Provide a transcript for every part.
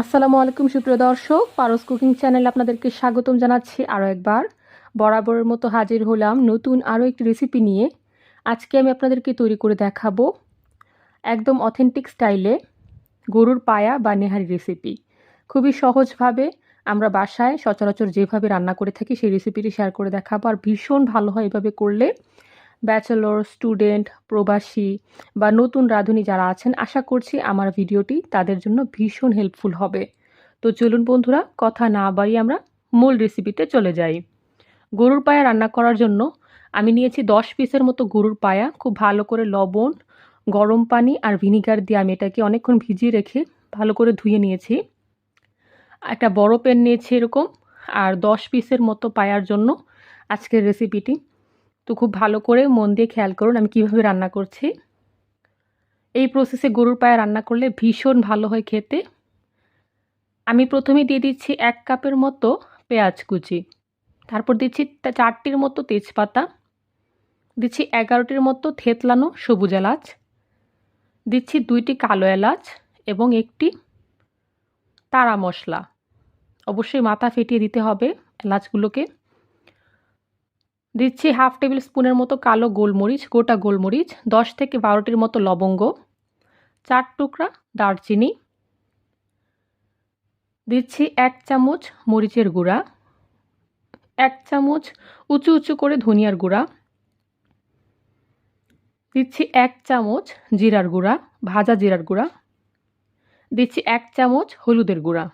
আসসালামু আলাইকুম, সুপ্রিয় দর্শক। পারস কুকিং চ্যানেলে আপনাদেরকে স্বাগতম জানাচ্ছি আরও একবার। বরাবরের মতো হাজির হলাম নতুন আরও একটি রেসিপি নিয়ে। আজকে আমি আপনাদেরকে তৈরি করে দেখাবো একদম অথেন্টিক স্টাইলে গরুর পায়া বা নেহারি রেসিপি খুবই সহজভাবে আমরা বাসায় সচরাচর যেভাবে রান্না করে থাকি সেই রেসিপিটি শেয়ার করে দেখাবো। আর ভীষণ ভালো হয় এভাবে করলে। ব্যাচেলর, স্টুডেন্ট, প্রবাসী বা নতুন রাঁধুনি যারা আছেন, আশা করছি আমার ভিডিওটি তাদের জন্য ভীষণ হেল্পফুল হবে। তো চলুন বন্ধুরা, কথা না বাড়িয়ে আমরা মূল রেসিপিতে চলে যাই। গরুর পায়া রান্না করার জন্য আমি নিয়েছি দশ পিসের মতো গরুর পায়া, খুব ভালো করে লবণ, গরম পানি আর ভিনিগার দিয়ে আমি এটাকে অনেকক্ষণ ভিজিয়ে রেখে ভালো করে ধুয়ে নিয়েছি। একটা বড় প্যান নিয়েছি এরকম, আর দশ পিসের মতো পায়ার জন্য আজকের রেসিপিটি তো খুব ভালো করে মন দিয়ে খেয়াল করুন আমি কীভাবে রান্না করছি। এই প্রসেসে গরুর পায়ে রান্না করলে ভীষণ ভালো হয় খেতে। আমি প্রথমে দিয়ে দিচ্ছি এক কাপের মতো পেঁয়াজ কুচি। তারপর দিচ্ছি চারটির মতো তেজপাতা। দিচ্ছি এগারোটির মতো থেতলানো সবুজ এলাচ। দিচ্ছি দুইটি কালো এলাচ এবং একটি তারা মশলা। অবশ্যই মাথা ফেটিয়ে দিতে হবে এলাচগুলোকে। দিচ্ছি হাফ টেবিল স্পুনের মতো কালো গোলমরিচ, গোটা গোলমরিচ, দশ থেকে বারোটির মতো লবঙ্গ, চার টুকরা দারচিনি, দিচ্ছি এক চামচ মরিচের গুঁড়া, এক চামচ উঁচু উঁচু করে ধনিয়ার গুঁড়া, দিচ্ছি এক চামচ জিরার গুঁড়া, ভাজা জিরার গুঁড়া, দিচ্ছি এক চামচ হলুদের গুঁড়া।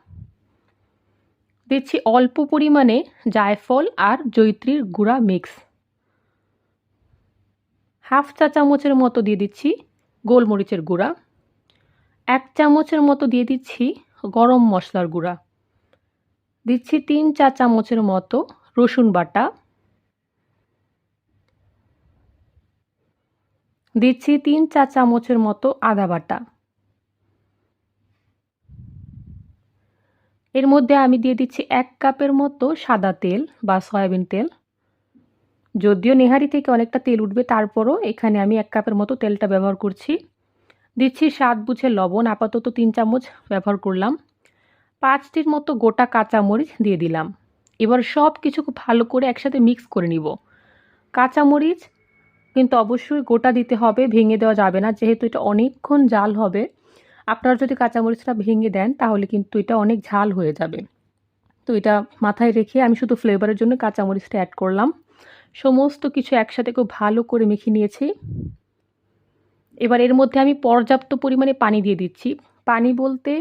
দিচ্ছি অল্প পরিমাণে জায়ফল আর জৈত্রীর গুঁড়া মিক্স। হাফ চা চামচের মতো দিয়ে দিচ্ছি গোলমরিচের গুঁড়া। এক চামচের মতো দিয়ে দিচ্ছি গরম মশলার গুঁড়া। দিচ্ছি তিন চা চামচের মতো রসুন বাটা। দিচ্ছি তিন চা চামচের মতো আদা বাটা। এর মধ্যে আমি দিয়ে দিচ্ছি এক কাপের মতো সাদা তেল বা সয়াবিন তেল। যদিও নেহারি থেকে অনেকটা তেল উঠবে, তারপরও এখানে আমি এক কাপের মতো তেলটা ব্যবহার করছি। দিচ্ছি স্বাদ বুঝে লবণ, আপাতত তিন চামচ ব্যবহার করলাম। পাঁচটির মতো গোটা কাঁচামরিচ দিয়ে দিলাম। এবার সব কিছু খুব ভালো করে একসাথে মিক্স করে নিব। কাঁচামরিচ কিন্তু অবশ্যই গোটা দিতে হবে, ভেঙে দেওয়া যাবে না, যেহেতু এটা অনেকক্ষণ জাল হবে। আপনারা যদি কাঁচামরিচটা ভেঙে দেন, তাহলে কিন্তু এটা অনেক ঝাল হয়ে যাবে। তো এটা মাথায় রেখে আমি শুধু ফ্লেভারের জন্য কাঁচামরিচটা অ্যাড করলাম। সমস্ত কিছু একসাথে খুব ভালো করে মেখে নিয়েছি। এবার এর মধ্যে আমি পর্যাপ্ত পরিমাণে পানি দিয়ে দিচ্ছি। পানি বলতে